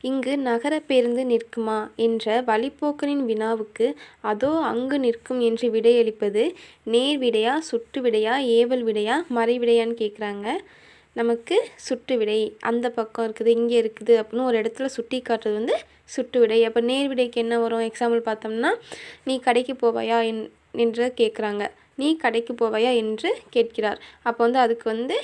இங்கு நகர பேருந்து நிற்குமா? என்ற வழிப்போக்கனின் வினாவுக்கு அதோ அங்கு நிற்கும் என்று விடையளிப்பது நேர் விடையா சுட்டு விடையா ஏவல் விடையா மறைவிடையான்னு கேட்குறாங்க நமக்கு சுட்டு விடை அந்த பக்கம் இருக்குது இங்கே இருக்குது அப்படின்னு ஒரு இடத்துல சுட்டி காட்டுறது வந்து சுட்டு விடை. அப்போ நேர் விடைக்கு என்ன வரும்? எக்ஸாம்பிள் பார்த்தோம்னா நீ கடைக்கு போவாயா? என் என்று கேட்குறாங்க நீ கடைக்கு போவையா என்று கேட்கிறார். அப்போ வந்து அதுக்கு வந்து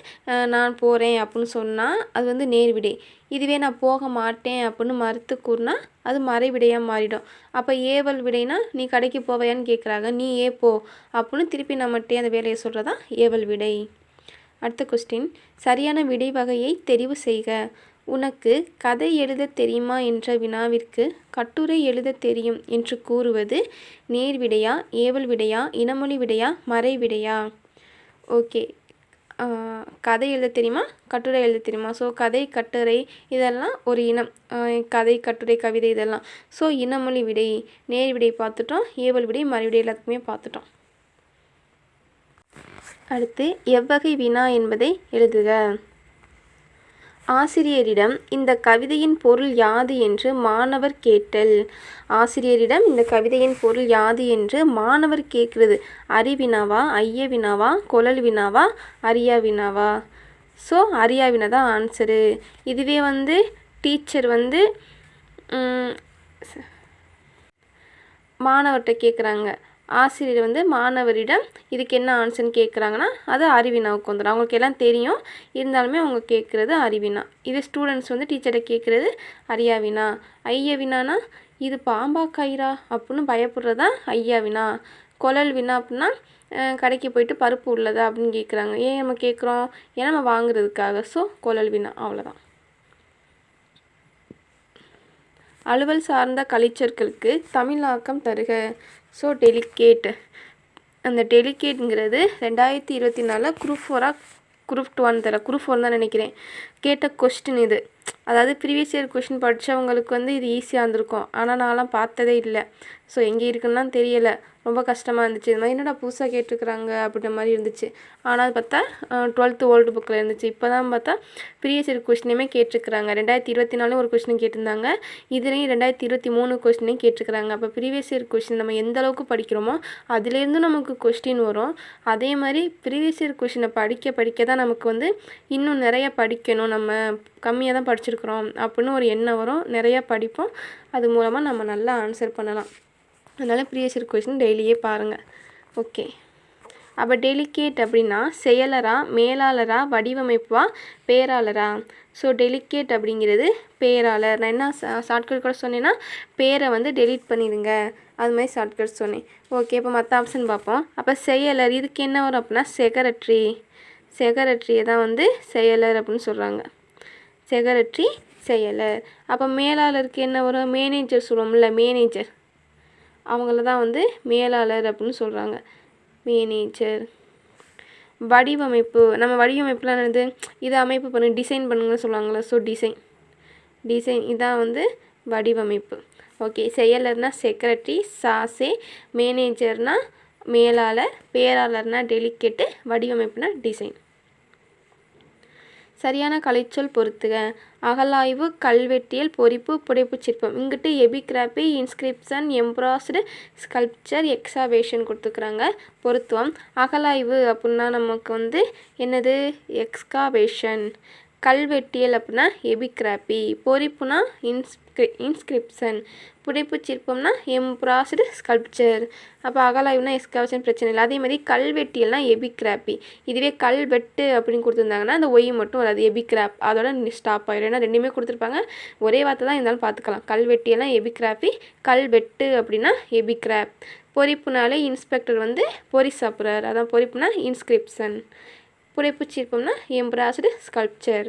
நான் போகிறேன் அப்படின்னு சொன்னால் அது வந்து நேர்விடை இதுவே நான் போக மாட்டேன் அப்படின்னு மறுத்து கூறினா அது மறைவிடையாக மாறிடும். அப்போ ஏவல் விடைனா நீ கடைக்கு போவையான்னு கேட்குறாங்க நீ ஏ போ அப்படின்னு திருப்பி நம்மகிட்டே அந்த வேலையை சொல்கிறதா ஏவல் விடை. அடுத்த கொஸ்டின் சரியான விடை வகையை தெரிவு செய்க. உனக்கு கதை எழுத தெரியுமா என்ற வினாவிற்கு கட்டுரை எழுத தெரியும் என்று கூறுவது நேர் விடையா ஏவல் விடையா இனமொழி விடையா மறை விடையா? ஓகே. கதை எழுத தெரியுமா? கட்டுரை எழுத தெரியுமா? ஸோ கதை கட்டுரை இதெல்லாம் ஒரு இனம். கதை கட்டுரை கவிதை இதெல்லாம். ஸோ இனமொழி விடை நேர் விடை பார்த்துட்டோம் ஏவல் விடை மறைவிடை எல்லாத்துக்குமே பார்த்துட்டோம். அடுத்து எவ்வகை வினா என்பதை எழுதுக. ஆசிரியரிடம் இந்த கவிதையின் பொருள் யாது என்று மாணவர் கேட்டல். ஆசிரியரிடம் இந்த கவிதையின் பொருள் யாது என்று மாணவர் கேட்குறது. அறிவினாவா ஐய வினாவா குழல் வினாவா அரியா வினாவா? ஸோ அரியா வினா தான் ஆன்சரு இதுவே வந்து டீச்சர் வந்து மாணவர்கிட்ட கேட்குறாங்க ஆசிரியர் வந்து மாணவரிடம் இதுக்கு என்ன ஆன்சர்னு கேட்குறாங்கன்னா அது அறிவினாவுக்கு வந்துடும் அவங்களுக்கு எல்லாம் தெரியும். இருந்தாலுமே அவங்க கேட்குறது அறிவினா. இது ஸ்டூடெண்ட்ஸ் வந்து டீச்சர்கிட்ட கேட்குறது அரியா வினா வினானா இது பாம்பா கயிறா அப்படின்னு பயப்படுறதா ஐயா வினா. குழல் வினா அப்படின்னா கடைக்கு போயிட்டு பருப்பு உள்ளதா அப்படின்னு கேட்குறாங்க ஏன் நம்ம கேட்குறோம் ஏன்னா நம்ம வாங்குறதுக்காக. ஸோ குழல் வினா. அவ்வளோதான் அலுவல் சார்ந்த கலைச்சொற்களுக்கு தமிழாக்கம் தருக. ஸோ டெலிகேட் அந்த டெலிகேட்ங்கிறது ரெண்டாயிரத்தி இருபத்தி நாலில் குரூப் ஃபோராக குரூப் டூவான்னு தெரியல குரூப் ஃபோர் தான் நினைக்கிறேன். கேட்ட கொஸ்டின் இது. அதாவது ப்ரீவியஸ் இயர் கொஸ்டின் படித்தவங்களுக்கு வந்து இது ஈஸியாக இருந்திருக்கும். ஆனால் நான்லாம் பார்த்ததே இல்லை. ஸோ எங்கே இருக்குன்னா தெரியலை. ரொம்ப கஷ்டமாக இருந்துச்சு. இது மாதிரி என்னடா புதுசாக கேட்டிருக்கிறாங்க அப்படின்ற மாதிரி இருந்துச்சு. ஆனால் பார்த்தா டுவெல்த்து ஓல்டு புக்கில் இருந்துச்சு. இப்போ தான் பார்த்தா ப்ரீவியஸ் இயர் கொஸ்டினுமே கேட்டிருக்கிறாங்க. ரெண்டாயிரத்தி இருபத்தி நாலு ஒரு கொஸ்டின் கேட்டிருந்தாங்க. இதுலேயும் ரெண்டாயிரத்தி இருபத்தி மூணு கொஸ்டினையும் கேட்டிருக்கிறாங்க. அப்போ ப்ரீவியஸ் இயர் கொஸ்டின் நம்ம எந்த அளவுக்கு படிக்கிறோமோ அதுலேருந்து நமக்கு கொஸ்டின் வரும். அதே மாதிரி ப்ரீவியஸ் இயர் கொஸ்டினை படிக்க படிக்க தான் நமக்கு வந்து இன்னும் நிறைய படிக்கணும். நம்ம கம்மியாக தான் படிச்சிருக்கிறோம் அப்படின்னு ஒரு எண்ணம் வரும். நிறையா படிப்போம். அது மூலமாக நம்ம நல்லா ஆன்சர் பண்ணலாம். அதனால் ப்ரீவியஸ் இயர் டெய்லியே பாருங்கள் ஓகே அப்போ டெலிகேட் அப்படின்னா செயலரா மேலாளரா வடிவமைப்பா பேராளரா? ஸோ டெலிகேட் அப்படிங்கிறது பேராளர். நான் என்ன ஷார்ட்கட் கூட சொன்னேன்னா பேரை வந்து டெலீட் பண்ணிடுங்க. அது மாதிரி ஷார்ட்கட் சொன்னேன். ஓகே இப்போ மற்ற ஆப்ஷன் பார்ப்போம். அப்போ செயலர் இதுக்கு என்ன வரும் அப்படின்னா செகரட்ரி செகரட்ரியை தான் வந்து செயலர் அப்படின்னு சொல்கிறாங்க செகரட்ரி செயலர். அப்போ மேலாளருக்கு என்ன வரும்? மேனேஜர் சொல்லுவோம்ல மேனேஜர் அவங்கள தான் வந்து மேலாளர் அப்படின்னு சொல்கிறாங்க மேனேஜர் வடிவமைப்பு. நம்ம வடிவமைப்புலாம் என்னது இதை அமைப்பு பண்ணு டிசைன் பண்ணுங்கன்னு சொல்லுவாங்கள்ல ஸோ டிசைன் டிசைன் இதான் வந்து வடிவமைப்பு. ஓகே செயலர்னா செக்ரட்டரி சாசே மேனேஜர்னால் மேலாளர் பேராளர்னால் டெலிகேட்டு வடிவமைப்புனா டிசைன் சரியான கலைச்சொல் பொறுத்துக. அகலாய்வு கல்வெட்டியல் பொறிப்பு புடைப்பு சிற்பம். இங்கிட்டு epigraphy inscription embossed sculpture excavation கொடுத்துக்கிறாங்க. பொருத்துவம். அகலாய்வு அப்படின்னா நமக்கு வந்து என்னது? எக்ஸ்காவேஷன். கல்வெட்டியல் அப்படின்னா எபிகிராபி. பொறிப்புனா இன்ஸ்கிரி இன்ஸ்கிரிப்ஷன். புடைப்பு சிற்பம்னா எம்ப்ராஸ்டு ஸ்கல்ப்சர். அப்போ அகலாய்வுனா எக்ஸ்காவேஷன் பிரச்சனை இல்லை அதே மாதிரி கல்வெட்டியல்னா எபிகிராபி. இதுவே கல்வெட்டு அப்படின்னு கொடுத்துருந்தாங்கன்னா அந்த ஒய் மட்டும் வராது. எபிகிராப் அதோட ஸ்டாப் ஆயிடும். ஏன்னா ரெண்டுமே கொடுத்துருப்பாங்க. ஒரே வார்த்தை தான் இருந்தாலும் பார்த்துக்கலாம் கல்வெட்டியெல்லாம் எபிகிராபி கல்வெட்டு அப்படின்னா எபிகிராப். பொறிப்புனாலே இன்ஸ்பெக்டர் வந்து பொறி சாப்பிட்றாரு. அதான் பொறிப்புனா இன்ஸ்கிரிப்ஷன். புடைப்புச் எம்ப்ராய்டு ஸ்கல்ப்சர்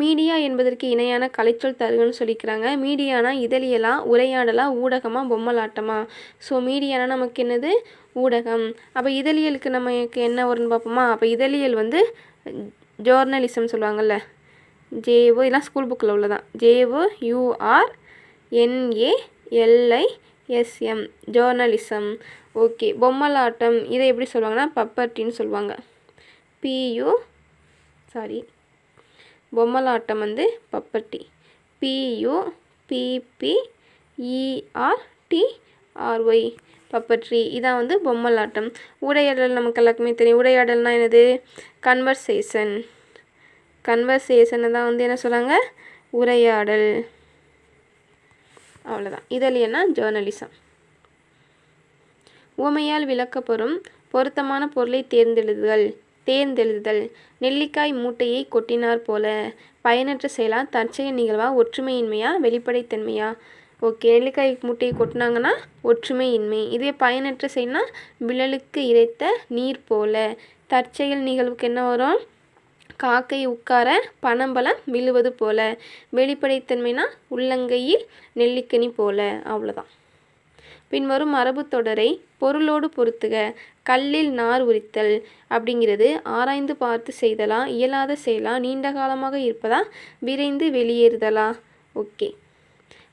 மீடியா என்பதற்கு இணையான கலைச்சொல் தருகன்னு சொல்லிக்கிறாங்க. மீடியானா இதழியலா உரையாடலா ஊடகமா பொம்மலாட்டமா? ஸோ மீடியானா நமக்கு என்னது? ஊடகம். அப்போ இதழியலுக்கு நமக்கு என்ன வரும்னு பார்ப்போமா? அப்போ இதழியல் வந்து ஜோர்னலிசம் சொல்லுவாங்கள்ல ஜேஓ இதெல்லாம் ஸ்கூல் புக்கில் உள்ளதான் J O U R N A L I S M journalism okay பொம்மலாட்டம் இதை எப்படி சொல்லுவாங்கன்னா பப்பர்ட்டின்னு சொல்லுவாங்க. பியு சாரி பொம்மலாட்டம் வந்து பப்பட்டி பியூ பிபி இஆர்டிஆர்ஒய் பப்பட்ரி இதான் வந்து பொம்மலாட்டம். உரையாடல் நமக்கு எல்லாருக்குமே தெரியும். உரையாடல்னால் என்னது? கன்வர்சேஷன் கன்வர்சேஷனை தான் வந்து என்ன சொல்கிறாங்க உரையாடல். அவ்வளோதான் இதழியன்னா ஜேர்னலிசம் உவமையால் விளக்கப்பெறும் பொருத்தமான பொருளை தேர்ந்தெழுதுதல் தேர்ந்தெழுதுதல். நெல்லிக்காய் மூட்டையை கொட்டினார் போல பயனற்ற செயலா தற்செயல் நிகழ்வா ஒற்றுமையின்மையா வெளிப்படைத்தன்மையா? ஓகே நெல்லிக்காய் மூட்டையை கொட்டினாங்கன்னா ஒற்றுமையின்மை. இதே பயனற்ற செயல்னா விழலுக்கு இறைத்த நீர் போல. தற்செயல் நிகழ்வுக்கு என்ன வரும்? காக்கை உட்கார பனம்பழம் விழுவது போல. வெளிப்படைத்தன்மைனா உள்ளங்கையில் நெல்லிக்கனி போல. அவ்வளோதான் பின்வரும் மரபு தொடரை பொருளோடு பொருத்துக கல்லில் நார் உரித்தல் அப்படிங்கிறது ஆராய்ந்து பார்த்து செய்தலா இயலாத செயலா நீண்ட காலமாக இருப்பதா விரைந்து வெளியேறுதலா? ஓகே.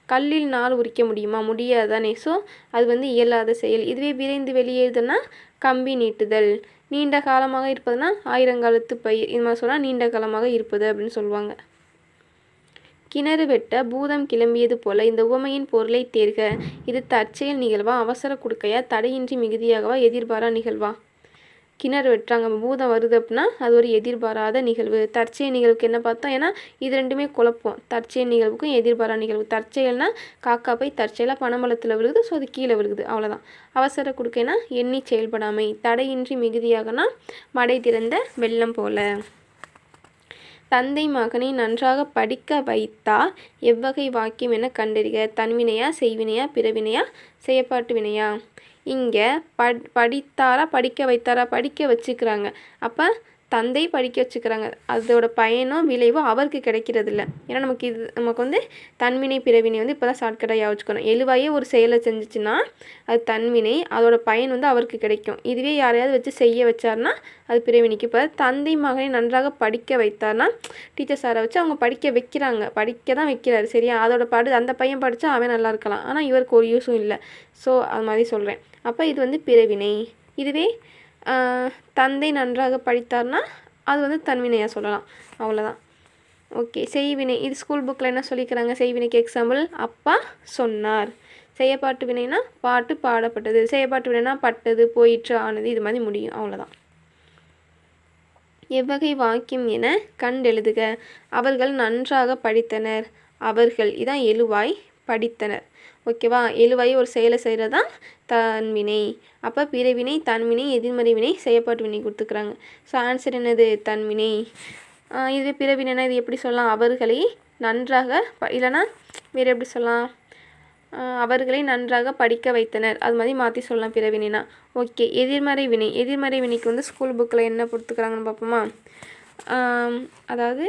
கல்லில் நார் உரிக்க முடியுமா? முடியாதானே. ஸோ அது வந்து இயலாத செயல். இதுவே விரைந்து வெளியேறுதுன்னா கம்பி நீட்டுதல். நீண்ட காலமாக இருப்பதுனா ஆயிரங்காலத்து பயிர். இது மாதிரி சொன்னால் நீண்ட காலமாக இருப்பது அப்படின்னு சொல்லுவாங்க. கிணறு வெட்ட பூதம் கிளம்பியது போல இந்த உவமையின் பொருளை தேர்க. இது தற்செயல் நிகழ்வா? அவசர குடுக்கையா? தடையின்றி மிகுதியாகவா? எதிர்பாரா நிகழ்வா? கிணறு வெட்டுறாங்க. பூதம் வருது அப்படின்னா அது ஒரு எதிர்பாராத நிகழ்வு. தற்செயல் நிகழ்வுக்கு என்ன பார்த்தோம்? ஏன்னா இது ரெண்டுமே குழப்பம். தற்செயல் நிகழ்வுக்கும் எதிர்பாரா நிகழ்வு. தற்செயல்னா காக்கா போய் தற்செயலாக பணமலத்தில் விழுகுது ஸோ அது கீழே விழுகுது. அவ்வளோதான் அவசர குடுக்கைனா எண்ணி செயல்படாமை. தடையின்றி மிகுதியாகனா மடை திறந்த வெள்ளம் போல. தந்தை மகனை நன்றாக படிக்க வைத்தா எவ்வகை வாக்கியம் என கண்டறிக. தன்வினையா செய்வினையா பிறவினையா செயற்பாட்டு வினையா? இங்கே பட் படித்தாரா படிக்க வைத்தாரா படிக்க வச்சுக்கிறாங்க. அப்போ தந்தை படிக்க வச்சுக்கிறாங்க. அதோட பயனோ விளைவோ அவருக்கு கிடைக்கிறது இல்லை ஏன்னா நமக்கு இது நமக்கு வந்து தன்வினை பிறவினை வந்து இப்போ தான் ஷார்ட்கட்டாக யோசிச்சுக்கணும். எழுவாயே ஒரு செயலை செஞ்சிச்சுன்னா அது தன்வினை அதோட பயன் வந்து அவருக்கு கிடைக்கும். இதுவே யாரையாவது வச்சு செய்ய வச்சார்னா அது பிறவினைக்கு இப்போ தந்தை மகனை நன்றாக படிக்க வைத்தார்னா டீச்சர் சாரை வச்சு அவங்க படிக்க வைக்கிறாங்க. படிக்க தான் வைக்கிறாரு சரியா? அதோட படு அந்த பையன் படித்தா அவன் நல்லா இருக்கலாம். ஆனால் இவருக்கு ஒரு யூஸும் இல்லை. ஸோ அது மாதிரி சொல்கிறேன் அப்போ இது வந்து பிறவினை. இதுவே தந்தை நன்றாக படித்தார்னா அது வந்து தன்வினையாக சொல்லலாம். அவ்வளோதான் ஓகே செய்வினை. இது ஸ்கூல் புக்கில் என்ன சொல்லிக்கிறாங்க? செய்வினைக்கு எக்ஸாம்பிள் அப்பா சொன்னார். செய்யப்பாட்டு வினைனா பாட்டு பாடப்பட்டது. செய்யப்பாட்டு வினைனா பட்டது போயிற்று ஆனது இது மாதிரி முடியும். அவ்வளோதான் எவ்வகை வாக்கியம் என கண்டெழுதுக அவர்கள் நன்றாக படித்தனர். அவர்கள் இதான் எழுவாய் படித்தனர். ஓகேவா? எழுவாய் ஒரு செயலை செய்கிறது தான் தன்வினை. அப்போ பிறவினை தன்வினை எதிர்மறை வினை செயற்பாட்டு வினை கொடுத்துக்கிறாங்க. ஸோ ஆன்சர் என்னது? தன்வினை. இதுவே பிறவினைனா இது எப்படி சொல்லலாம்? அவர்களை நன்றாக ப இல்லைனா வேறு எப்படி சொல்லலாம்? அவர்களை நன்றாக படிக்க வைத்தனர். அது மாதிரி மாற்றி சொல்லலாம் பிறவினைனா. ஓகே எதிர்மறை வினை. எதிர்மறை வினைக்கு வந்து ஸ்கூல் புக்கில் என்ன கொடுத்துக்கிறாங்கன்னு பார்ப்போமா? அதாவது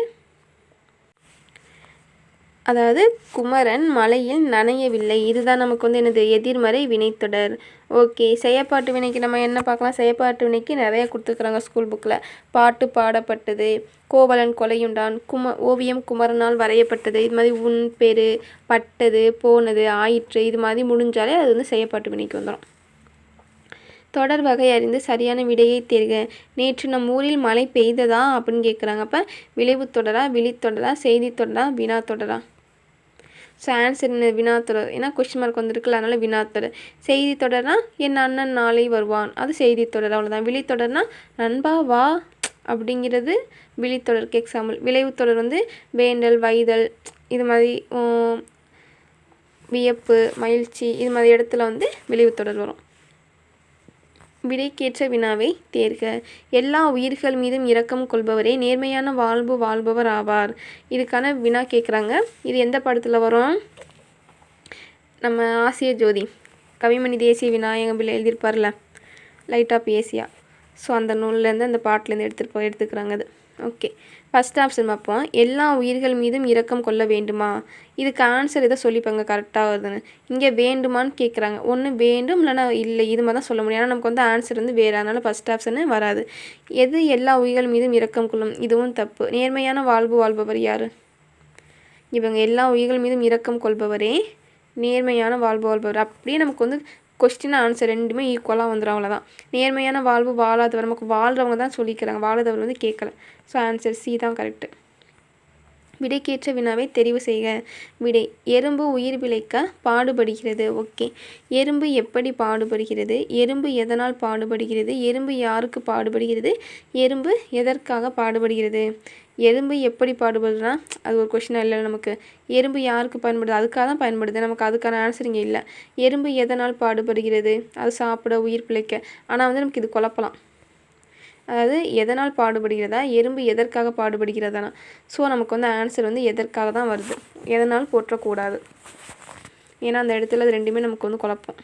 அதாவது குமரன் மலையில் நனையவில்லை. இதுதான் நமக்கு வந்து என்னது எதிர்மறை வினைத்தொடர். ஓகே செயற்பாட்டு வினைக்கு நம்ம என்ன பார்க்கலாம்? செயற்பாட்டு வினைக்கு நிறைய கொடுத்துருக்குறாங்க ஸ்கூல் புக்கில் பாட்டு பாடப்பட்டது கோவலன் கொலையுண்டான் கும ஓவியம் குமரனால் வரையப்பட்டது. இது மாதிரி உன் பெரு பட்டது போனது ஆயிற்று இது மாதிரி முடிஞ்சாலே அது வந்து செயற்பாட்டு வினைக்கு வந்துடும் தொடர் வகை அறிந்து சரியான விடையை தேர்க. நேற்று நம் ஊரில் மழை பெய்ததா? அப்படின்னு கேட்குறாங்க அப்போ விளைவு தொடரா விழித்தொடரா செய்தி தொடரா வினா தொடரா ஸோ ஆன்சர் என்ன வினாத்தொடர். ஏன்னா கொஸ்டின் மார்க் வந்திருக்குல்ல அதனால் வினாத்தொடர். செய்தி தொடர்னா என் அண்ணன் நாளை வருவான். அது செய்தி தொடர் அவ்வளோதான் விழித்தொடர்னா நண்பா வா அப்படிங்கிறது விழித்தொடருக்கு எக்ஸாம்பிள் விளைவு தொடர் வந்து வேண்டல் வைதல் இது மாதிரி வியப்பு மகிழ்ச்சி இது மாதிரி இடத்துல வந்து விளைவு தொடர் வரும். விடைக்கேற்ற வினாவை தேர்க. எல்லா உயிர்கள் மீதும் இரக்கம் கொள்பவரே நேர்மையான வாழ்வு வாழ்பவர் ஆவார். இதுக்கான வினா கேட்குறாங்க இது எந்த படத்தில் வரும்? நம்ம ஆசிய ஜோதி கவிமணி தேசிய விநாயகம் பிள்ளை எழுதியிருப்பார்ல? லைட் ஆஃப் ஏசியா ஸோ அந்த நூல்லேருந்து அந்த பாட்டிலேருந்து எடுத்துட்டு எடுத்துக்கிறாங்க அது. ஓகே ஃபஸ்ட் ஆப்ஷன் பார்ப்போம் எல்லா உயிர்கள் மீதும் இரக்கம் கொள்ள வேண்டுமா? இதுக்கு ஆன்சர் இதை சொல்லிப்பாங்க கரெக்டாக வருதுன்னு. இங்கே வேண்டுமான்னு கேட்குறாங்க ஒன்று வேண்டும் இல்லைனா இல்லை இது மாதிரி தான் சொல்ல முடியும். ஆனால் நமக்கு வந்து ஆன்சர் வந்து வேறு. அதனால் ஃபஸ்ட் ஆப்ஷனு வராது. எது எல்லா உயிர்கள் மீதும் இரக்கம் கொள்ளும்? இதுவும் தப்பு. நேர்மையான வாழ்வு வாழ்பவர் யார்? இவங்க எல்லா உயிர்கள் மீதும் இரக்கம் கொள்பவரே நேர்மையான வாழ்வு வாழ்பவர். அப்படியே நமக்கு வந்து கொஸ்டின் ஆன்சர் ரெண்டுமே ஈக்குவலாக வந்துடும் அவ்வளோதான் நேர்மையான வாழ்வு வாழாதவர் நமக்கு வாழ்கிறவங்க தான் சொல்லிக்கிறாங்க. வாழாதவர் வந்து கேட்கல. ஸோ ஆன்சர் சி தான் கரெக்டு விடைக்கேற்ற வினாவை தெரிவு செய்க. விடை எறும்பு உயிர் பிழைக்க பாடுபடுகிறது. ஓகே எறும்பு எப்படி பாடுபடுகிறது? எறும்பு எதனால் பாடுபடுகிறது? எறும்பு யாருக்கு பாடுபடுகிறது? எறும்பு எதற்காக பாடுபடுகிறது? எறும்பு எப்படி பாடுபடுதுன்னா அது ஒரு கொஷினாக இல்லை நமக்கு எறும்பு யாருக்கு பயன்படுது? அதுக்காக தான் பயன்படுது. நமக்கு அதுக்கான ஆன்சர் இங்கே இல்லை. எறும்பு எதனால் பாடுபடுகிறது? அது சாப்பிட உயிர் பிழைக்க. ஆனால் வந்து நமக்கு இது குழப்பலாம். அதாவது எதனால் பாடுபடுகிறதா? எறும்பு எதற்காக பாடுபடுகிறதானா? ஸோ நமக்கு வந்து ஆன்சர் வந்து எதற்காக தான் வருது. எதனால் போற்றக்கூடாது. ஏன்னா அந்த இடத்துல அது ரெண்டுமே நமக்கு வந்து குழப்பம்.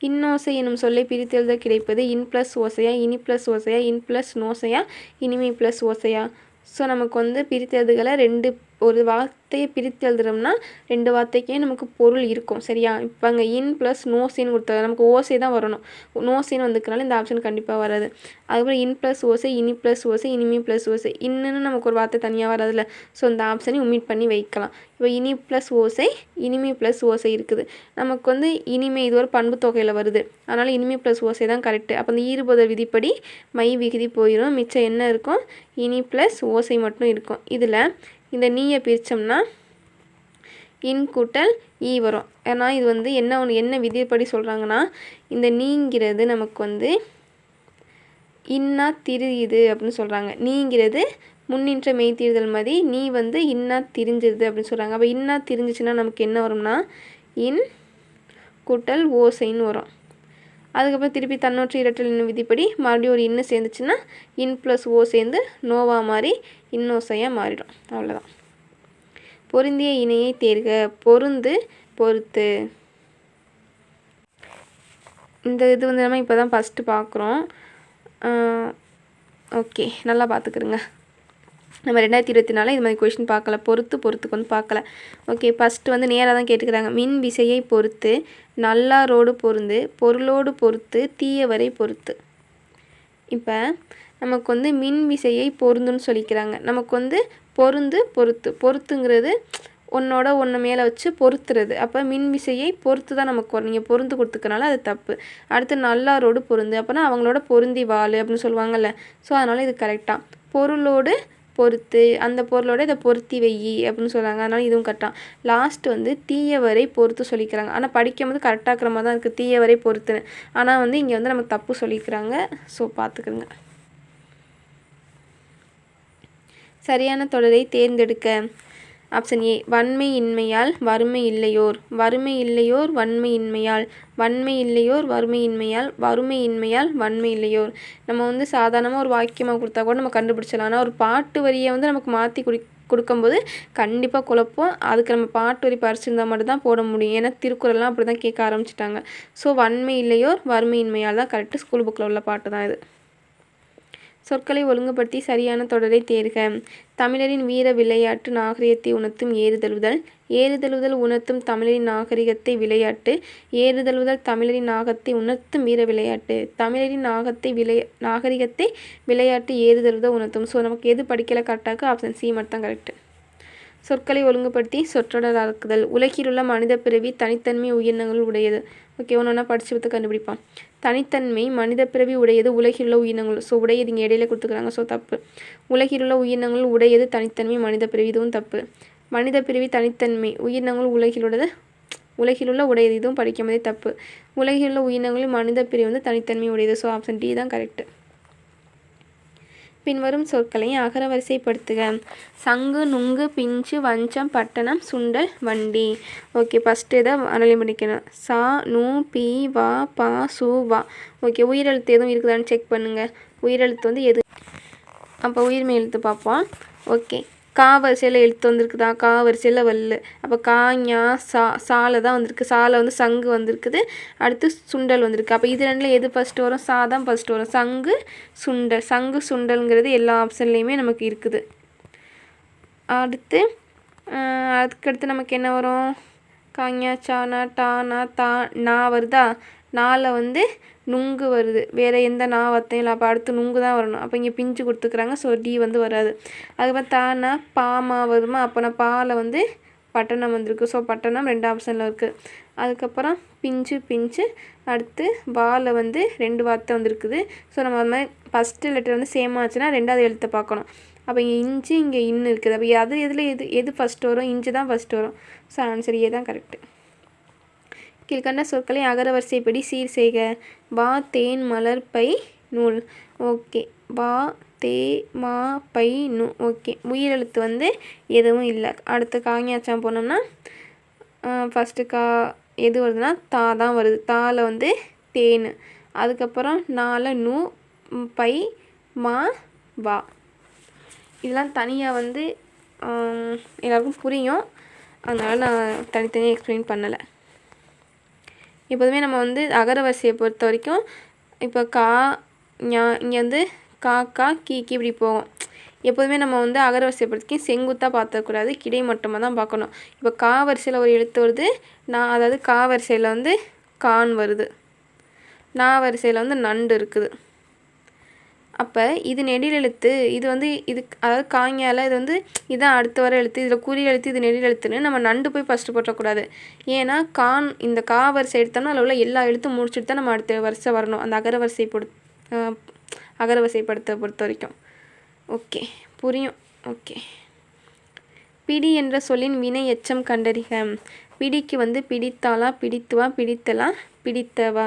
இன்னோசை எனும் சொல்லை பிரித்தெழுத கிடைப்பது இன் ப்ளஸ் ஓசையா இனி ப்ளஸ் ஓசையா இன் ப்ளஸ் நோசையா இனிமை ப்ளஸ் ஓசையா. ஸோ நமக்கு வந்து பிரித்தெழுதுகளை ரெண்டு ஒரு வார்த்தையை பிரித்து எழுதுறோம்னா ரெண்டு வார்த்தைக்கே நமக்கு பொருள் இருக்கும் சரியா? இப்போ அங்கே இன் ப்ளஸ் நோசின்னு கொடுத்தா நமக்கு ஓசை தான் வரணும். நோசின்னு வந்துக்கனால இந்த ஆப்ஷன் கண்டிப்பாக வராது. அதுக்கப்புறம் இன் ப்ளஸ் ஓசை இனி ப்ளஸ் ஓசை இனிமே ப்ளஸ் ஓசை இன்னுன்னு நமக்கு ஒரு வார்த்தை தனியாக வராதுல்ல. ஸோ இந்த ஆப்ஷனையும் உமிட் பண்ணி வைக்கலாம். இப்போ இனி ப்ளஸ் ஓசை இனிமே ப்ளஸ் ஓசை இருக்குது. நமக்கு வந்து இனிமே இது ஒரு பண்பு தொகையில் வருது. அதனால் இனிமே ப்ளஸ் ஓசை தான் கரெக்டு அப்போ இந்த ஈறுபதல் விதிப்படி மை விகுதி போயிடும் மிச்சம் என்ன இருக்கும்? இனி ப்ளஸ் ஓசை மட்டும் இருக்கும். இதில் இந்த நீயை பிரித்தோம்னா இன் கூட்டல் ஈ வரும். ஏன்னா இது வந்து என்ன ஒன்று என்ன விதிப்படி சொல்கிறாங்கன்னா இந்த நீங்கிறது நமக்கு வந்து இன்னா திரியுது அப்படின்னு சொல்கிறாங்க நீங்கிறது முன்னின்ற மெய்த்தீர்தல் மாதிரி நீ வந்து இன்னா திரிஞ்சிருது அப்படின்னு சொல்கிறாங்க அப்போ இன்னா திரிஞ்சிச்சுன்னா நமக்கு என்ன வரும்னா இன் கூட்டல் ஓசைன்னு வரும். அதுக்கப்புறம் திருப்பி தன்னொற்று இரட்டல் இன்னும் விதிப்படி மறுபடியும் ஒரு இன்னு சேர்ந்துச்சுன்னா இன் ப்ளஸ் ஓ சேர்ந்து நோவா மாதிரி இன்னோசையாக மாறிடும். அவ்வளோதான் பொருந்திய இணையை தேர்க பொருந்து பொறுத்து. இந்த இது வந்து நம்ம இப்போ தான் ஃபஸ்ட்டு பார்க்குறோம் ஓகே நல்லா பார்த்துக்குறோங்க நம்ம ரெண்டாயிரத்தி இருபத்தி நாலில் இது மாதிரி கொஷின் பார்க்கல பொறுத்து பொறுத்துக்கு வந்து பார்க்கல ஓகே ஃபஸ்ட்டு வந்து நேராக தான் கேட்டுக்கிறாங்க. மின் விசையை பொறுத்து நல்லாரோடு பொருந்து பொருளோடு பொறுத்து தீயவரை பொறுத்து. இப்போ நமக்கு வந்து மின் விசையை பொருந்துன்னு சொல்லிக்கிறாங்க. நமக்கு வந்து பொருந்து பொறுத்து. பொறுத்துங்கிறது ஒன்னோட ஒன்று மேலே வச்சு பொறுத்துறது. அப்போ மின் விசையை பொறுத்து தான் நமக்கு வரும். நீங்கள் பொருந்து கொடுத்துக்கனால அது தப்பு. அடுத்து நல்லாரோடு பொருந்து. அப்போனா அவங்களோட பொருந்தி வாள் அப்படின்னு சொல்லுவாங்கல்ல. ஸோ அதனால் இது கரெக்டாக பொருளோடு பொறுத்து அந்த பொருளோட இதை பொருத்தி வை அப்படின்னு சொல்கிறாங்க அதனால் இதுவும் கரெக்டாக லாஸ்ட் வந்து தீயவரை பொறுத்து சொல்லிக்கிறாங்க. ஆனால் படிக்கும் போது கரெக்டாக இருக்கிற மாதிரி தான் இருக்குது தீயவரை பொறுத்துன்னு. ஆனால் வந்து இங்கே வந்து நமக்கு தப்பு சொல்லிக்கிறாங்க. ஸோ பார்த்துக்குங்க சரியான தொடரை தேர்ந்தெடுக்க. ஆப்ஷன் ஏ வன்மை இன்மையால் வறுமை இல்லையோர் வறுமை இல்லையோர் வன்மை இன்மையால் வன்மை இல்லையோர் வறுமை இன்மையால் வறுமை இன்மையால் வன்மை இல்லையோர் நம்ம வந்து சாதாரணமாக ஒரு வாக்கியமாக கொடுத்தா கூட நம்ம கண்டுபிடிச்சலாம் ஆனால் ஒரு பாட்டு வரியை வந்து நமக்கு மாற்றி குடி கொடுக்கும்போது கண்டிப்பாக குழப்பம். அதுக்கு நம்ம பாட்டு வரி பறிச்சிருந்தால் மட்டும்தான் போட முடியும். ஏன்னா திருக்குறள்லாம் அப்படி தான் கேட்க ஆரம்பிச்சிட்டாங்க. ஸோ வன்மை இல்லையோர் வறுமை இன்மையால் தான் கரெக்டு ஸ்கூல் புக்கில் உள்ள பாட்டு தான் இது. சொற்களை ஒழுங்குபடுத்தி சரியான தொடரை தேர்க. தமிழரின் வீர விளையாட்டு நாகரிகத்தை உணர்த்தும் ஏறுதழுவுதல் ஏறுதழுவுதல் உணர்த்தும் தமிழரின் நாகரிகத்தை விளையாட்டு. ஏறுதழுவுதல் தமிழரின் நாகத்தை உணர்த்தும் வீர விளையாட்டு. தமிழரின் நாகத்தை விளை நாகரிகத்தை விளையாட்டு ஏறுதழுதல் உணர்த்தும். ஸோ நமக்கு எது படிக்கல கரெக்டாக ஆப்ஷன் சி மட்டும் தான் சொற்களை ஒழுங்குபடுத்தி சொற்றொடராக்குதல். உலகிலுள்ள மனித பிறவி தனித்தன்மை உயிரினங்கள் உடையது. ஓகே ஒன்று ஒன்றா படித்து பார்த்து கண்டுபிடிப்பான் தனித்தன்மை மனித பிறவி உடையது உலகிலுள்ள உயிரினங்கள். ஸோ உடையது இங்கே இடையில கொடுத்துக்கிறாங்க ஸோ தப்பு. உலகிலுள்ள உயிரினங்கள் உடையது தனித்தன்மை மனித பிறவி. இதுவும் தப்பு. மனித பிறவி தனித்தன்மை உயிரினங்கள் உலகிலுள்ளது உலகிலுள்ள உடையது. இதுவும் படிக்கும்போதே தப்பு. உலகிலுள்ள உயிரினங்களில் மனித பிரிவு வந்து தனித்தன்மை உடையது. ஸோ ஆப்ஷன் டி தான் கரெக்டு பின்வரும் சொற்களை அகரவரிசைப்படுத்துக. சங்கு நுங்கு பிஞ்சு வஞ்சம் பட்டணம் சுண்டல் வண்டி. ஓகே ஃபஸ்ட்டு இதை அனலைன் பண்ணிக்கணும் சா நூ பி வா பா சு வா. ஓகே உயிரெழுத்து எதுவும் இருக்குதான்னு செக் பண்ணுங்கள் உயிரெழுத்து வந்து எது? அப்போ உயிர்மை எழுத்து பார்ப்போம். ஓகே. கா வரிசையில் எழுத்து வந்திருக்குதா? கா வரிசையில் வல்லு. அப்போ கா ஞா சா சாலை தான் வந்திருக்கு. சாலை வந்து சங்கு வந்திருக்குது. அடுத்து சுண்டல் வந்திருக்கு. அப்போ இது ரெண்டில் எது ஃபஸ்ட்டு வரும்? சா தான் ஃபஸ்ட்டு வரும். சங்கு சுண்டல். சங்கு சுண்டல்ங்கிறது எல்லா ஆப்ஷன்லேயுமே நமக்கு இருக்குது. அடுத்து அதுக்கடுத்து நமக்கு என்ன வரும்? காஞா சானா டானா தா நா வருதா? நாவில் வந்து நுங்கு வருது. வேறு எந்த நா வார்த்தையும் இல்லை. அப்போ அடுத்து நுங்கு தான் வரணும். அப்போ இங்கே பிஞ்சு கொடுத்துக்குறாங்க. ஸோ டி வந்து வராது. அதுக்கப்புறம் தானா பாமா வருமா? அப்போ நான் பாவில் வந்து பட்டணம் வந்திருக்கு. ஸோ பட்டணம் ரெண்டு ஆப்ஷனில் இருக்குது அதுக்கப்புறம் பிஞ்சு பிஞ்சு. அடுத்து பாவில் வந்து ரெண்டு வார்த்தை வந்திருக்குது. ஸோ நம்ம அது மாதிரி ஃபஸ்ட்டு லெட்டர் வந்து சேம் ஆச்சுன்னா ரெண்டாவது எழுத்தை பார்க்கணும். அப்போ இங்கே இஞ்சி இங்கே இன்னு இருக்குது. அப்போ அது எதில் எது எது ஃபஸ்ட்டு வரும்? இஞ்சி தான் ஃபஸ்ட்டு வரும். ஸோ ஆன்சர் ஏ தான் கரெக்டு கீழ்கண்ட சொற்களை அகரவரிசைப்படி சீர் செய்க. வா தேன் மலர் பை நூல். ஓகே. வா தே மா பை நூ ஓகே. உயிரெழுத்து வந்து எதுவும் இல்லை. அடுத்து காங்கியாச்சம் போனோம்னா ஃபஸ்ட்டு கா எது வருதுன்னா தா தான் வருது. தால வந்து தேன். அதுக்கப்புறம் நால நூ பை மா வா. இதெல்லாம் தனியாக வந்து எல்லாருக்கும் புரியும். அதனால் நான் தனித்தனியாக எக்ஸ்பிளைன் பண்ணலை. எப்போதுமே நம்ம வந்து அகரவரிசையை பொறுத்த வரைக்கும் இப்போ கா ஞா இங்கே வந்து கா கா கீ கீ இப்படி போகும். எப்போதுமே நம்ம வந்து அகரவரிசையை பொறுத்த வரைக்கும் செங்குத்தாக பார்த்துக்கூடாது கிடை மட்டுமாக தான் பார்க்கணும். இப்போ கா வரிசையில் ஒரு எழுத்து வருது நான் அதாவது கா வரிசையில் வந்து கான் வருது. நா வரிசையில் வந்து நண்டு இருக்குது. அப்போ இது நெடில் எழுத்து இது வந்து இது அதாவது காங்கியால இது வந்து இதான் அடுத்து வர எழுத்து இதில் குறி எழுத்து இது நெடில் எழுத்துன்னு நம்ம நண்டு போய் ஃபஸ்ட்டு போட்டக்கூடாது. ஏன்னா கான் இந்த கா வரிசை எடுத்தோம்னா அதில் உள்ள எல்லா எழுத்தும் முடிச்சுட்டு தான் நம்ம அடுத்த வரிசை வரணும். அந்த அகர வரிசை பொடு அகர அகரவரிசைப்படுத்த பொறுத்த வரைக்கும். ஓகே புரியும். ஓகே. பிடி என்ற சொல்லின் வினை எச்சம் கண்டறிக. பிடிக்கு வந்து பிடித்தாளா பிடித்துவா பிடித்தலா பிடித்தவா?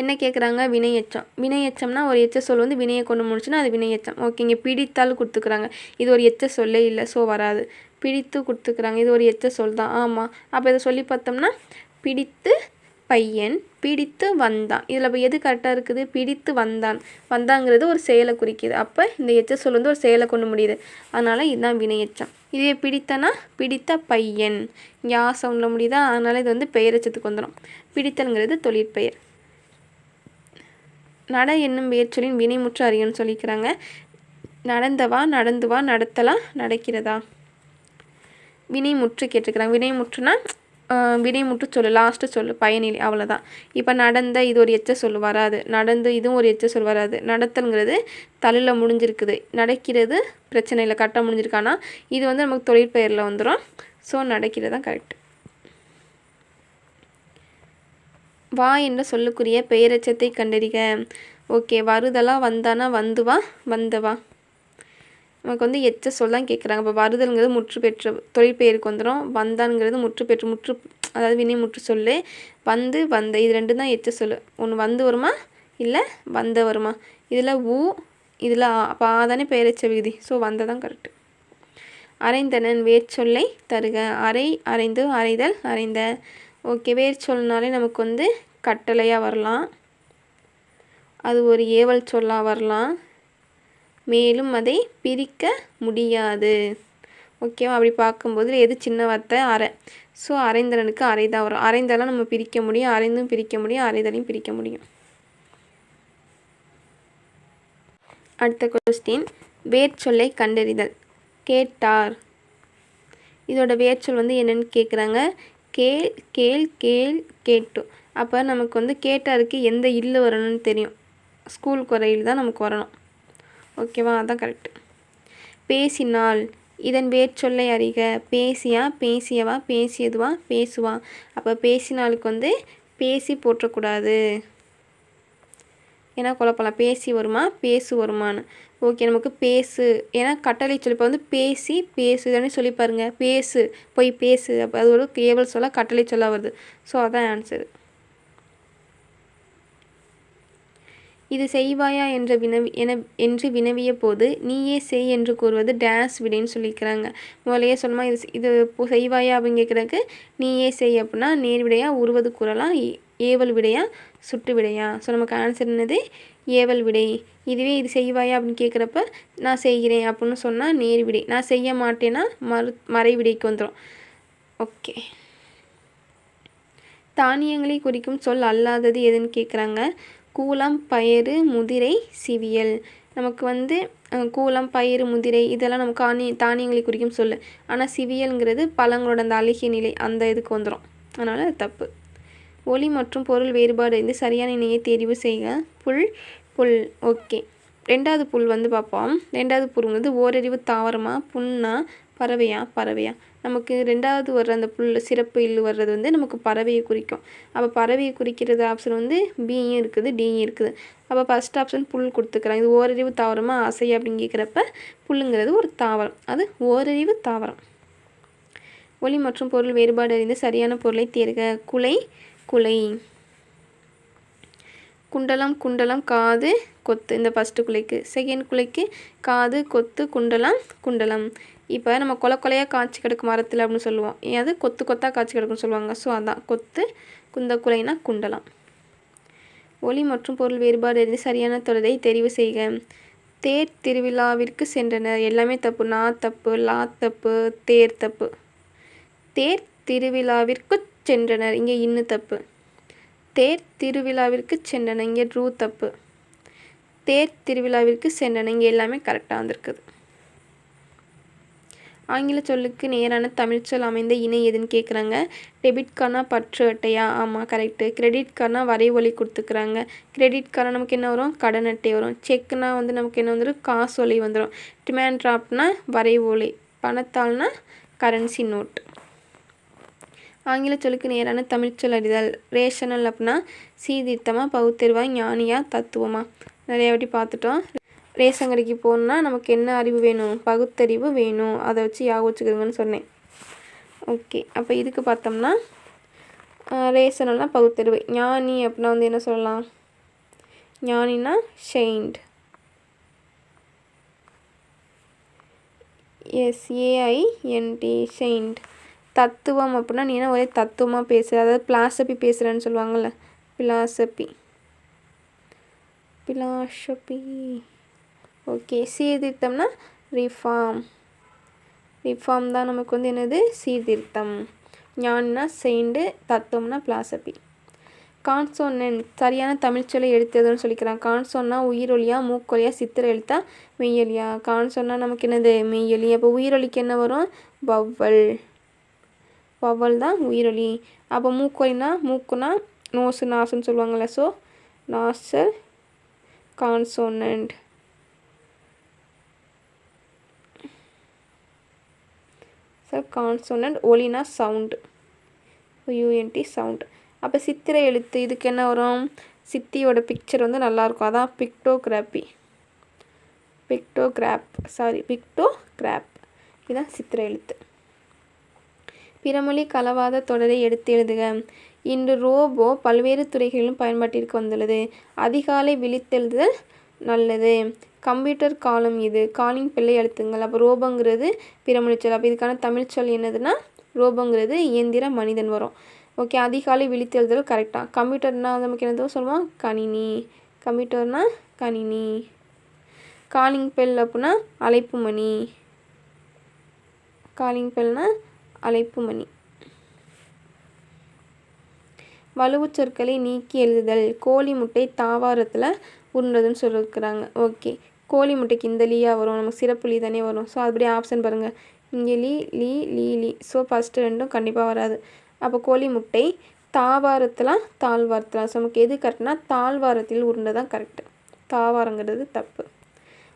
என்ன கேட்குறாங்க வினை எச்சம் வினை எச்சம்னா ஒரு எச்ச சொல் வந்து வினையை கொண்டு முடிச்சுன்னா அது வினை எச்சம் ஓகேங்க பிடித்தால் கொடுத்துக்குறாங்க. இது ஒரு எச்ச சொல்லே இல்லை ஸோ வராது. பிடித்து கொடுத்துக்குறாங்க. இது ஒரு எச்ச சொல் தான். ஆமாம் அப்போ இதை சொல்லி பார்த்தோம்னா பிடித்து பையன் பிடித்து வந்தான். இதில் இப்போ எது கரெக்டாக இருக்குது? பிடித்து வந்தான். வந்தாங்கிறது ஒரு செயலை குறிக்குது. அப்போ இந்த எச்ச சொல் வந்து ஒரு செயலை கொண்டு முடியுது. அதனால் இதுதான் வினை எச்சம் இதே பிடித்தனா பிடித்த பையன். யா சவுண்டில் முடியுதா? அதனால் இது வந்து பெயரெச்சத்துக்கு வந்துடும் பிடித்தல்ங்கிறது தொழிற்பெயர். நட என்னும் வேர்ச்சொலின் வினைமுற்று அறியன்னு சொல்லிக்கிறாங்க. நடந்தவா நடந்து வா நடக்கிறதா? வினைமுற்று கேட்டிருக்கிறாங்க. வினைமுற்றுனா வினைமுற்று சொல்லு லாஸ்ட்டு சொல்லு பயனிலை அவ்வளோதான் இப்போ நடந்த இது ஒரு எச்ச சொல்லு வராது. நடந்து இதுவும் ஒரு எச்ச சொல் வராது. நடத்தல்ங்கிறது தள்ளில் முடிஞ்சிருக்குது. நடக்கிறது பிரச்சனையில் இல்லை கரெக்டாக முடிஞ்சிருக்கு. ஆனால் இது வந்து நமக்கு தொழிற்பெயரில் வந்துடும் ஸோ நடக்கிறது தான் கரெக்ட் வா என்ற சொல்லுக்குரிய பெயரெச்சத்தை கண்டறிக. ஓகே வருதலா வந்தானா? வந்து வா வந்தவா நமக்கு வந்து எச்ச சொல் கேட்குறாங்க இப்போ வருதல்ங்கிறது முற்று பெற்ற தொழிற்பெயருக்கு வந்துடும் வந்தான்ங்கிறது முற்று பெற்று முற்று அதாவது வினை முற்று சொல்லு. வந்து வந்த இது ரெண்டு தான் எச்ச சொல்லு. ஒன்று வந்து வருமா? இல்லை வந்த வருமா? இதில் ஊ இதில் அப்போ ஆ தானே விகுதி. ஸோ வந்த தான் கரெக்டு அரைந்தனன் வேர்ச்சொல்லை தருக. அரை அரைந்து அரைதல் அரைந்த ஓகே வேர் சொல்னாலே நமக்கு வந்து கட்டளையாக வரலாம். அது ஒரு ஏவல் சொல்லாக வரலாம். மேலும் அதை பிரிக்க முடியாது. ஓகேவா? அப்படி பார்க்கும்போது எது சின்ன வார்த்தை? அரை. ஸோ அரைந்தலனுக்கு அரை தான் வரும். அரைந்தலாம் நம்ம பிரிக்க முடியும். அரைந்தும் பிரிக்க முடியும். அரைதலையும் பிரிக்க முடியும். அடுத்த கொஸ்டின் வேர்ச்சொல்லை கண்டறிதல். கேட்டார். இதோட வேர்ச்சொல் வந்து என்னன்னு கேட்குறாங்க கேள் கேள் கேள் கேட்டு. அப்போ நமக்கு வந்து கேட்டாருக்கு எந்த இல்லு வரணும்னு தெரியும். ஸ்கூல் குறையில் தான் நமக்கு வரணும். ஓகேவா? அதான் கரெக்ட் பேசினால் இதன் வேர்ச்சொல்லை அறிக. பேசியா பேசியவா பேசியதுவா பேசுவா. அப்போ பேசினாளுக்கு வந்து பேசி போற்றக்கூடாது. ஏன்னா குழப்பலாம் பேசி வருமா? பேசு வருமான்னு. ஓகே நமக்கு பேசு. ஏன்னா கட்டளை சொல் இப்போ வந்து பேசி பேசு தானே சொல்லி பாருங்க. பேசு. போய் பேசு. அப்போ அது ஒரு கேவல் சொல்ல கட்டளை சொல்ல வருது. ஸோ அதான் ஆன்சர் இது செய்வாயா என்ற வினவி என என்று வினவிய போது நீயே செய் என்று கூறுவது டேஸ் விடைன்னு சொல்லிக்கிறாங்க. முதலையே சொன்னமா இது இது செய்வாயா அப்படின்னு கேட்குறதுக்கு நீயே செய் அப்படின்னா நேர் விடையாக உருவது கூறலாம் ஏவல் விடையா சுட்டு விடையா? ஸோ நமக்கு ஆன்சர் என்னது? ஏவல் விடை. இதுவே இது செய்வாயா அப்படின்னு கேட்குறப்ப நான் செய்கிறேன் அப்படின்னு சொன்னால் நேர் விடை. நான் செய்ய மாட்டேன்னா மறு மறைவிடைக்கு வந்துடும் ஓகே. தானியங்களை குறிக்கும் சொல் அல்லாதது எதுன்னு கேட்குறாங்க கூலம் பயிறு முதிரை சிவியல். நமக்கு வந்து கூலம் பயிறு முதிரை இதெல்லாம் நமக்கு ஆணி தானியங்களை குறிக்கும் சொல் ஆனால் சிவியல்ங்கிறது பழங்களோட அந்த அழுகிய நிலை அந்த இதுக்கு வந்துடும் அதனால் அது தப்பு. ஒளி மற்றும் பொருள் வேறுபாடு வந்து சரியான இணையை தெரிவு செய்க. புல் புல். ஓகே. ரெண்டாவது புல் வந்து பார்ப்போம். ரெண்டாவது புல் வந்து ஓரறிவு தாவரமா புண்ணா பறவையா? பறவையா. நமக்கு ரெண்டாவது வர்ற அந்த புல் சிறப்பு இல்லு வர்றது வந்து நமக்கு பறவையை குறிக்கும். அப்போ பறவையை குறிக்கிறது ஆப்ஷன் வந்து பியும் இருக்குது டியும் இருக்குது. அப்போ ஃபஸ்ட் ஆப்ஷன் புல் கொடுத்துக்கிறாங்க. இது ஓரறிவு தாவரமா அசை அப்படின்னு கேட்குறப்ப புல்லுங்கிறது ஒரு தாவரம். அது ஓரறிவு தாவரம். ஒளி மற்றும் பொருள் வேறுபாடு அறிந்து சரியான பொருளை தேர்க. குலை குலை. குண்டலம் குண்டலம் காது கொத்து. இந்த ஃபஸ்ட்டு குலைக்கு. செகண்ட் குலைக்கு காது கொத்து குண்டலம் குண்டலம். இப்போ நம்ம கொலை கொலையாக காய்ச்சி கிடக்கும் மரத்தில் அப்படின்னு சொல்லுவோம். ஏன் அது கொத்து கொத்தாக காய்ச்சி கிடக்குன்னு சொல்லுவாங்க. ஸோ அதான். கொத்து குந்த குலைனா குண்டலம். ஒளி மற்றும் பொருள் வேறுபாடு அறிந்து சரியான தொடரை தெரிவு செய்க. தேர் திருவிழாவிற்கு சென்றனர். எல்லாமே தப்பு. நா தப்பு லா தப்பு தேர் தப்பு. தேர் திருவிழாவிற்கு சென்றனர். இங்கே இன்னு தப்பு. தேர் திருவிழாவிற்கு சென்றனர் இங்கே ரூ தப்பு. தேர் திருவிழாவிற்கு சென்றனர் இங்கே எல்லாமே கரெக்டாக வந்திருக்குது. ஆங்கில சொல்லுக்கு நேரான தமிழ் சொல் அமைந்த இணை எதுன்னு கேட்குறாங்க டெபிட் கார்னா பற்று அட்டையா? ஆமாம் கரெக்டு கிரெடிட் கார்னா ஒலி கொடுத்துக்கிறாங்க. கிரெடிட் கார்னா நமக்கு என்ன வரும்? கடன் அட்டை வரும். செக்னா வந்து நமக்கு என்ன வந்துடும் காசு ஒலி வந்துடும் டிமாண்ட் டிராப்ட்னா ஒலி பணத்தாள்னா கரன்சி நோட் ஆங்கில சொல்லுக்கு நேரான தமிழ் சொல் அறிதல். ரேஷனல் அப்படின்னா சீர்திருத்தமா பகுத்தறிவா ஞானியா தத்துவமாக நிறைய வாட்டி பார்த்துட்டோம் ரேஷன் கடைக்கு போகணுன்னா நமக்கு என்ன அறிவு வேணும்? பகுத்தறிவு வேணும். அதை வச்சு யாக வச்சுக்கிறோங்கன்னு சொன்னேன். ஓகே. அப்போ இதுக்கு பார்த்தோம்னா ரேஷனல்னால் பகுத்தறிவு. ஞானி அப்படின்னா வந்து என்ன சொல்லலாம்? ஞானினா ஷெயின்ட் எஸ்ஏஐஎன்டி ஷெயின்ட் தத்துவம் அப்படின்னா நீ என்ன ஒரே தத்துவமாக பேசுகிற அதாவது பிலாசபி பேசுகிறேன்னு சொல்லுவாங்கள்ல பிலாசபி பிலாசபி ஓகே சீர்திருத்தம்னா ரிஃபார்ம் ரிஃபார்ம் தான் நமக்கு வந்து என்னது? சீர்திருத்தம். ஞான்னா செயிண்டு தத்துவம்னா பிலாசபி கான்சோனன்ட் சரியான தமிழ்ச்சொல்லை எடுத்ததுன்னு சொல்லிக்கிறான் கான்சோன்னா உயிரொலியா மூக்கொலியா சித்திர எழுத்தா மெய்யொலியா கான்சோன்னா நமக்கு என்னது? மெய்யொலி. அப்போ உயிரொலிக்கு என்ன வரும்? வவ்வல் வவல் தான் உயிரொலி அப்போ மூக்கொலினா மூக்குனா நோசு நாசுன்னு சொல்லுவாங்கள்ல so nasal consonant sir consonant ஒலினா sound U N D sound அப்போ சித்திரை எழுத்து இதுக்கு என்ன வரும்? சித்தியோட பிக்சர் வந்து நல்லாயிருக்கும் அதான் பிக்டோகிராபி பிக்டோகிராப் சாரி பிக்டோகிராப் இதுதான் சித்திரை எழுத்து. பிறமொழி கலவாத தொடரை எடுத்து எழுதுக. இன்று ரோபோ பல்வேறு துறைகளிலும் பயன்பாட்டிற்கு வந்துள்ளது. அதிகாலை விழித்தெழுதல் நல்லது. கம்ப்யூட்டர் காலம் இது. காலிங் பிள்ளை எழுத்துங்கள். அப்போ ரோபோங்கிறது பிறமொழி சொல். அப்போ இதுக்கான தமிழ் சொல் என்னதுன்னா ரோபோங்கிறது இயந்திர மனிதன் வரும். ஓகே அதிகாலை விழித்தெழுதல் கரெக்டாக கம்ப்யூட்டர்னால் நமக்கு என்னதோ சொல்லுவோம் கணினி. கம்ப்யூட்டர்னா கணினி. காலிங் பெல் அப்படின்னா அழைப்பு மணி. காலிங் பெல்னால் அழைப்பு மணி வலுவுச் சொற்களை நீக்கி எழுதுதல். கோழி முட்டை தாவாரத்தில் உருண்டதுன்னு சொல்லியிருக்கிறாங்க ஓகே. கோழி முட்டைக்கு இந்த லீயா வரும். நமக்கு சிறப்பு லீ தானே வரும். ஸோ அப்படியே ஆப்ஷன் பாருங்கள் இங்கே லீ லீ லீ லீ. ஸோ ஃபஸ்ட்டு ரெண்டும் கண்டிப்பாக வராது. அப்போ கோழி முட்டை தாவாரத்தில் தாழ்வாரத்தில். ஸோ நமக்கு எது கரெக்ட்னா தாழ்வாரத்தில் உருண்டை தான் கரெக்டு தாவாரங்கிறது தப்பு.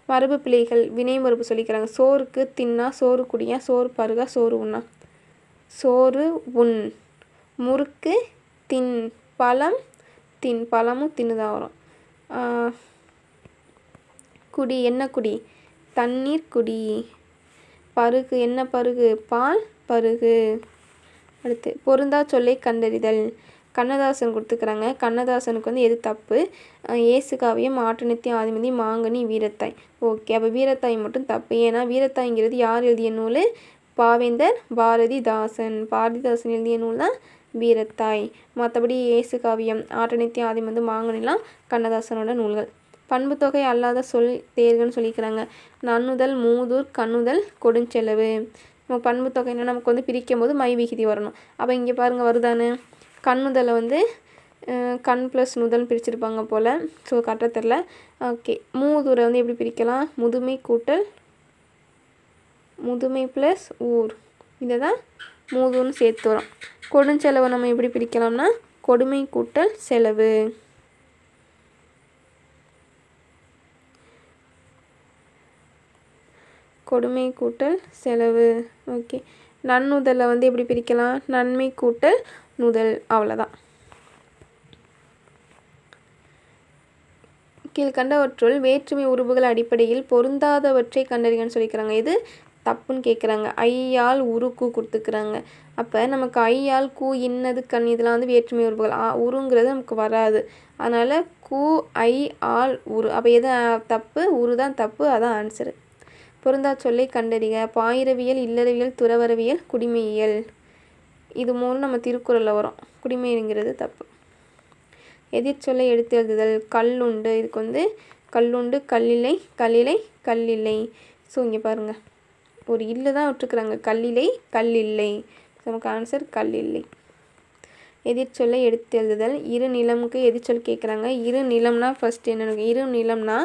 மரபு பிள்ளைகள் வினை மரபு சொல்லிக்கிறாங்க. சோறுக்கு தின்னா சோறு குடியா சோறு பருகா சோறு உண்ணா. சோறு உண். முறுக்கு தின் பழம் தின் பழமும் தின்னு தான் வரும் குடி என்ன குடி? தண்ணீர் குடி. பருகு என்ன பருகு? பால் பருகு. அடுத்து பொருந்தா சொல்லை கண்டறிதல். கண்ணதாசன் கொடுத்துக்கிறாங்க கண்ணதாசனுக்கு வந்து எது தப்பு? ஏசு காவியம் ஆட்டனத்தி ஆதிமதி மாங்கனி வீரத்தாய். ஓகே அப்போ வீரத்தாய் மட்டும் தப்பு. ஏன்னா வீரத்தாய்ங்கிறது யார் எழுதிய நூல்? பாவேந்தர் பாரதிதாசன். பாரதிதாசன் எழுதிய நூல் தான் வீரத்தாய். மற்றபடி ஏசு காவியம். ஆட்டனித்தி ஆதி வந்து மாங்கனிலாம் கண்ணதாசனோட நூல்கள். பண்பு தொகை அல்லாத சொல் தேர்கன்னு சொல்லிக்கிறாங்க நன்னுதல் மூதூர் கண்ணுதல் கொடுஞ்செலவு. நம்ம பண்பு தொகைன்னா நமக்கு வந்து பிரிக்கும் போது மை விகுதி வரணும். அப்போ இங்கே பாருங்கள் வருதானு கண்ணுதலை வந்து கண் ப்ளஸ் நுதல் பிரிச்சிருப்பாங்க போல். ஸோ கரெக்டாக தெரில ஓகே. மூதூரை வந்து எப்படி பிரிக்கலாம்? முதுமை கூட்டல் முதுமை ப்ளஸ் ஊர். இதை தான் மூதுன்னு சேர்த்து வரும். கொடுஞ்செலவை நம்ம எப்படி பிரிக்கலாம்னா கொடுமை கூட்டல் செலவு. கொடுமை கூட்டல் செலவு. ஓகே. நன்னுதலை வந்து எப்படி பிரிக்கலாம்? நன்மை கூட்டல் நுதல். அவ்வளோதான் கீழ்கண்டவற்றுள் வேற்றுமை உருவுகள் அடிப்படையில் பொருந்தாதவற்றை கண்டறியன்னு சொல்லிக்கிறாங்க. இது தப்புன்னு கேட்குறாங்க ஐயால் உருக்கு கொடுத்துக்கிறாங்க. அப்போ நமக்கு ஐயால் கூ இன்னது கண் இதெல்லாம் வந்து வேற்றுமை உறுப்புகள். ஆ உருங்கிறது நமக்கு வராது. அதனால் கூ ஐ ஆல் உரு. அப்போ எது தப்பு? உரு தான் தப்பு. அதான் ஆன்சரு பொருந்தா சொல்லை கண்டறிக. பாயிரவியல் இல்லறவியல் துறவரவியல் குடிமையியல். இது மூலம் நம்ம திருக்குறளில் வரும். குடிமைங்கிறது தப்பு. எதிர்ச்சொல்லை எடுத்து எழுதுதல். கல்லுண்டு. இதுக்கு வந்து கல்லுண்டு கல்லிலை கல்லிலை கல்லில்லை. ஸோ இங்கே பாருங்கள் ஒரு இல்லு தான் விட்டுருக்குறாங்க. கல்லிலை கல்லில்லை. நமக்கு ஆன்சர் கல்லில்லை. எதிர்ச்சொல்லை எடுத்து எழுதுதல். இரு நிலமுக்கு எதிர்ச்சொல் கேட்குறாங்க இரு நிலம்னா ஃபஸ்ட் என்ன இரு நிலம்னா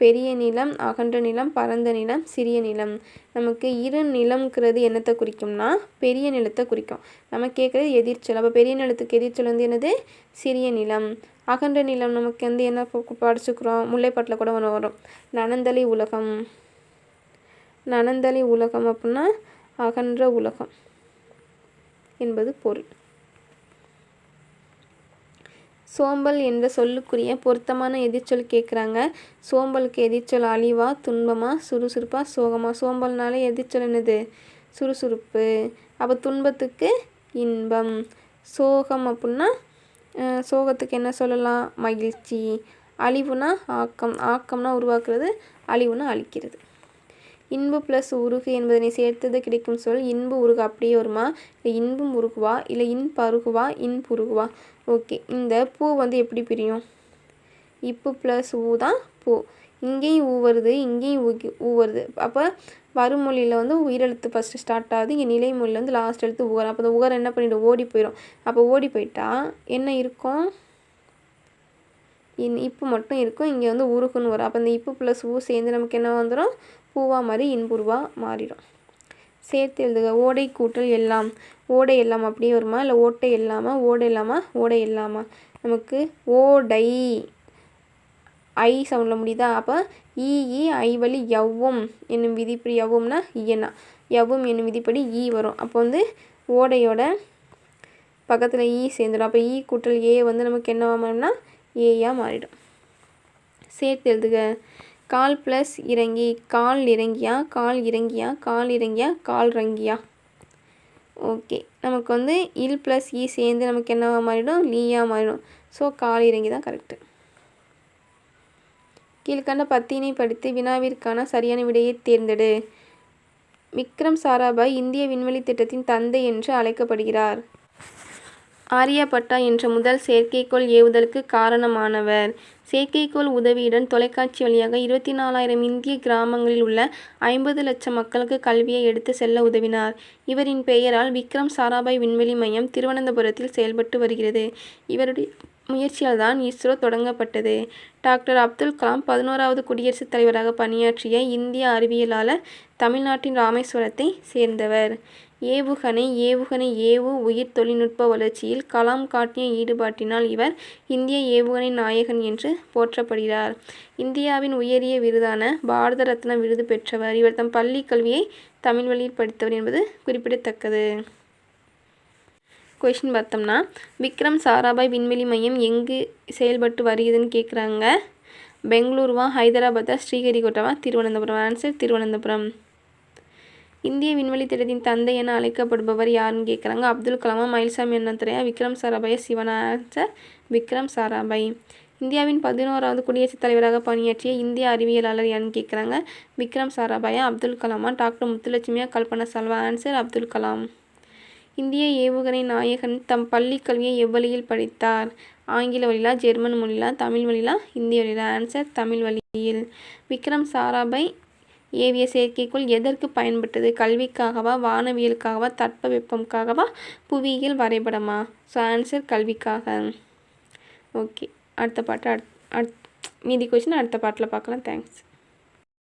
பெரிய நிலம் அகன்ற நிலம் பரந்த நிலம் சிறிய நிலம். நமக்கு இரு நிலம்ங்கிறது என்னத்தை குறிக்கும்னா பெரிய நிலத்தை குறிக்கும். நம்ம கேட்குறது எதிர்ச்சொல். அப்போ பெரிய நிலத்துக்கு எதிர்ச்சொல் வந்து என்னது? சிறிய நிலம். அகன்ற நிலம் நமக்கு வந்து என்ன படிச்சுக்கிறோம்? முல்லைப்பாட்டில் கூட ஒன்று வரும். நனந்தலை உலகம். நனந்தலை உலகம் அப்படின்னா அகன்ற உலகம் என்பது பொருள். சோம்பல் என்ற சொல்லுக்குரிய பொருத்தமான எதிர்ச்சொல் கேட்குறாங்க சோம்பலுக்கு எதிர்ச்சொல் அழிவா துன்பமா சுறுசுறுப்பா சோகமா? சோம்பல்னாலே எதிர்ச்சொல் என்னது? சுறுசுறுப்பு. அப்போ துன்பத்துக்கு இன்பம். சோகம் அப்படின்னா சோகத்துக்கு என்ன சொல்லலாம்? மகிழ்ச்சி. அழிவுனா ஆக்கம். ஆக்கம்னா உருவாக்குறது அழிவுனா அழிக்கிறது. இன்பு ப்ளஸ் உருகு என்பதனை சேர்த்தது கிடைக்கும் சொல். இன்பு உருகு அப்படியே வருமா? இல்லை இன்பும் உருகுவா? இல்லை இன்பருகுவா இன்புருகுவா ஓகே. இந்த பூ வந்து எப்படி பிரியும்? இப்பு ப்ளஸ் ஊ தான் பூ. இங்கேயும் ஊ வருது இங்கேயும் ஊ ஊ வருது. அப்போ வருமொழியில் வந்து உயிரெழுத்து ஃபஸ்ட்டு ஸ்டார்ட் ஆகுது இங்கே நிலைமொழியில் வந்து லாஸ்ட் எழுத்து உகரம் அப்போ அந்த உகரம் என்ன பண்ணிவிடும் ஓடி போயிடும். அப்போ ஓடி போயிட்டா என்ன இருக்கும்? இன் இப்பு மட்டும் இருக்கும். இங்கே வந்து உருக்குன்னு வரும். அப்போ இந்த இப்பு ப்ளஸ் ஊ சேர்ந்து நமக்கு என்ன வந்துடும் பூவாக மாதிரி இன்புருவாக மாறிடும். சேர்த்து எழுதுக ஓடை கூட்டல் எல்லாம் ஓடை எல்லாம் அப்படியே வருமா? இல்லை ஓட்டை இல்லாமல் ஓடை இல்லாமல் ஓடை இல்லாமல் நமக்கு ஓடை ஐ சவுண்டில் முடியுதா? அப்போ இஇ ஐ வழி எவ்வும் என்னும் விதிப்படி எவ்வும்னா இயனா எவ்வும் என்னும் விதிப்படி ஈ வரும். அப்போ வந்து ஓடையோட பக்கத்தில் ஈ சேர்ந்துடும். அப்போ ஈ கூட்டல் ஏ வந்து நமக்கு என்ன மாறினா ஏயாக மாறிடும். சேர்த்து எழுதுக கால் ப்ளஸ் இறங்கி கால் இறங்கியா கால் இறங்கியா கால் இறங்கியா கால் ரங்கியா ஓகே. நமக்கு வந்து இல் ப்ளஸ் இ சேர்ந்து நமக்கு என்னவாக மாறிடும்? லீயாக மாறிடும். ஸோ கால் இறங்கி தான் கரெக்டு கீழ்கண்ட பத்தினை படித்து வினாவிற்கான சரியான விடையை தேர்ந்தெடு. விக்ரம் சாராபாய் இந்திய விண்வெளி திட்டத்தின் தந்தை என்று அழைக்கப்படுகிறார். ஆரியப்பட்டா என்ற முதல் செயற்கைக்கோள் ஏவுதலுக்கு காரணமானவர். செயற்கைக்கோள் உதவியுடன் தொலைக்காட்சி வழியாக இருபத்தி நாலாயிரம் இந்திய கிராமங்களில் உள்ள ஐம்பது லட்சம் மக்களுக்கு கல்வியை எடுத்து செல்ல உதவினார். இவரின் பெயரால் விக்ரம் சாராபாய் விண்வெளி மையம் திருவனந்தபுரத்தில் செயல்பட்டு வருகிறது. இவருடைய முயற்சியால் தான் இஸ்ரோ தொடங்கப்பட்டது. டாக்டர் அப்துல் கலாம் பதினோராவது குடியரசுத் தலைவராக பணியாற்றிய இந்திய அறிவியலாளர் தமிழ்நாட்டின் ராமேஸ்வரத்தை சேர்ந்தவர். ஏவுகணை ஏவுகணை ஏவு உயிர் தொழில்நுட்ப வளர்ச்சியில் கலாம் காட்டிய ஈடுபாட்டினால் இவர் இந்திய ஏவுகணை நாயகன் என்று போற்றப்படுகிறார். இந்தியாவின் உயரிய விருதான பாரத ரத்ன விருது பெற்றவர். இவர் தம் பள்ளி கல்வியை தமிழ் வழியில் படித்தவர் என்பது குறிப்பிடத்தக்கது. கொஷின் பார்த்தோம்னா விக்ரம் சாராபாய் விண்வெளி மையம் எங்கு செயல்பட்டு வருகிறதுன்னு கேட்குறாங்க. பெங்களூருவா ஹைதராபாத்தா ஸ்ரீஹரிகோட்டாவா திருவனந்தபுரம்? ஆன்சர் திருவனந்தபுரம். இந்திய விண்வெளி திட்டத்தின் தந்தை என அழைக்கப்படுபவர் யாருன்னு கேட்குறாங்க. அப்துல் கலாமா மயில்சாமி அண்ணாதுரையா விக்ரம் சாராபாய் சிவன் ஆன்சர் விக்ரம் சாராபாய். இந்தியாவின் பதினோராவது குடியரசுத் தலைவராக பணியாற்றிய இந்திய அறிவியலாளர் யாருன்னு கேட்குறாங்க. விக்ரம் சாராபாயா அப்துல் கலாமா டாக்டர் முத்துலட்சுமியா கல்பனா சல்வா ஆன்சர் அப்துல் கலாம். இந்திய ஏவுகணை நாயகன் தம் பள்ளி கல்வியை எவ்வழியில் படித்தார்? ஆங்கில வழியிலா ஜெர்மன் மொழியிலா தமிழ் வழியிலா இந்திய வழியிலா? ஆன்சர் தமிழ் வழியில். விக்ரம் சாராபாய் ஏவிய செயற்கைக்கோள் எதற்கு பயன்பட்டது? கல்விக்காகவா வானவியலுக்காகவா தட்பவெப்பம்காகவா புவியியல் வரைபடமா? ஸோ ஆன்சர் கல்விக்காக. ஓகே அடுத்த பாட்டு அட் மீதி கொஷின் அடுத்த பாட்டில் பார்க்கலாம். தேங்க்ஸ்